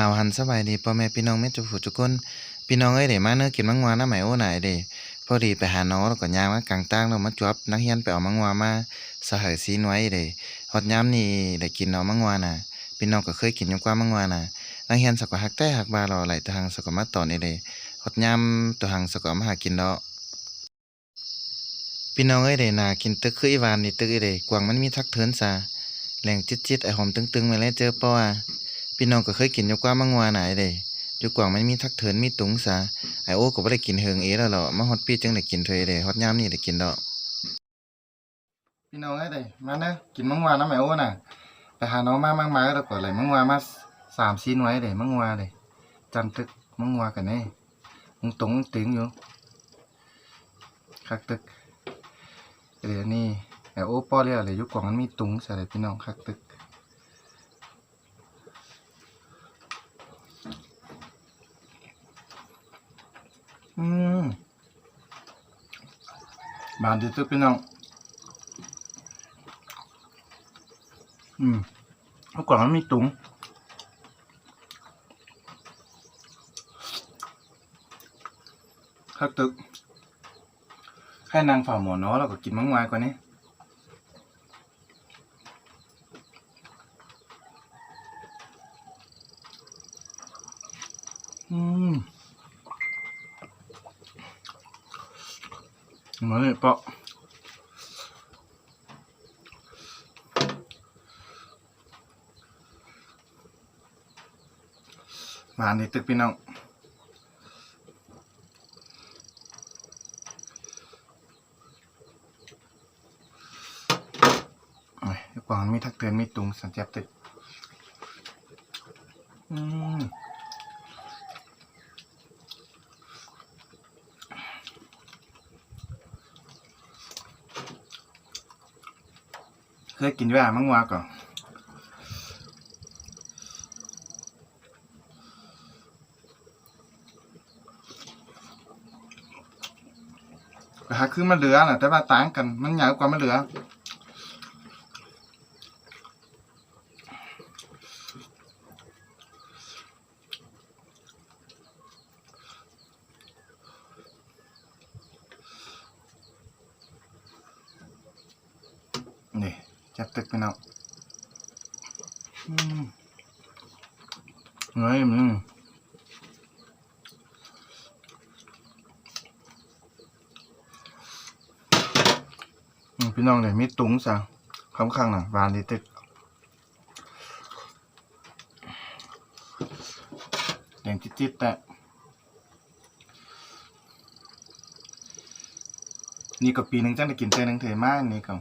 หาวหันสบายดีพ่อแม่พี่น้องแม่จุผู้ทุกคนพี่น้องเอ้ยเด้มาเนื้อกินมังงวาน้าไหมโอ้ไหนเด้พอดีไปหาน้องแล้วก็ยางมากลางตั้งแล้วมาจวบนักเรียนไปเอามังงวามาสหายซีนไว้เด้ฮอดยามนี้ได้กินเอามังงวาน่ะพี่น้องก็เคยกินยู่กว่ามังงวาน่ะนักเรียนสกฮักแต่ฮักบาลอไหลตะหังสกมาตอนนี้เด้ฮอดยามตะหังสกมาหากินดอกพี่น้องเอ้ยเด้น่ากินตึกคืออีวานนี่ตึกอีเด้กวางมันมีทักเทินซาแหลงจิตๆไอหอมตึงๆมาแล้วเจอป้ออะ พี่น้องก็เคยกินอยู่กว่ามังวาไหนเด้อยู่กว่างมันมีทักเถินมีตุงซะไอโอก็บ่ได้กินเฮิงเอแล้วหรอมาฮอดปีจังได้กินเทยเด้ฮอดยามนี้ได้กินดอกพี่น้องเอ้เด้มาเด้อกินมังวาน้ำไอโอน่ะไปหาน้องมามังมาแล้วก็เลยมังวามา3ซีนไว้เด้มังวาเด้จันตึกมังวากันแน่มึงตรงตึงอยู่คักตึกเดี๋ยวนี้ไอโอป้อเรียกอะไรยู่กว่างมันมีตุงซะเด้พี่น้องคักตึก อืมบานที่สุดพี่น้อง อืมเมื่อก่อนมันมีตุงข้าวตึกแค่นางฝ่าหมอนาะเราก็กินมังวายกว่านี้อืม มาเลยเปาะมาในตึกพี่น้องกวางมีทักเตือนมีตุงสันเจ็บตึก อืม เคยกินแว่มังวาก่อนหาคือมันเหลือน่ะแต่ว่าต่างกันมันใหญ่กว่ามันเหลือนี่ จับตึกไปเนาะอืมเฮ้ยมึงพี่น้องเลยมีตุ้งซะคำข้างน่ะวานดีตึกแดงจิตๆแต่นี่ก็ปีหนึ่งจังได้กินเต้นหนึ่งเทมากนี่ก็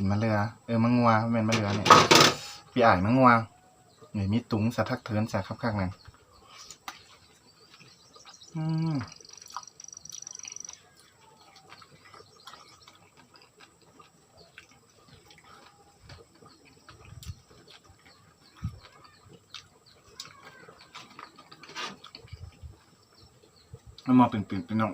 กินมะเรือ เออมังงัวแม่นมะเรือเนี่ยพี่อ่ายมังงัวนี่ยมีตุงสะทักเทินสะครับข้างนั้นอืมมันมาเป็นๆเป็นน้อง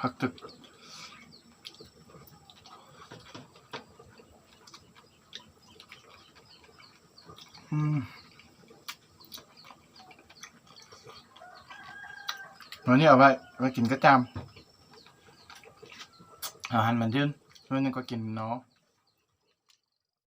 พักตึกอืมวันนี้เอาไว้ไว้กินกระจามอาหารมันยืนวันนี้ก็กินเนาะ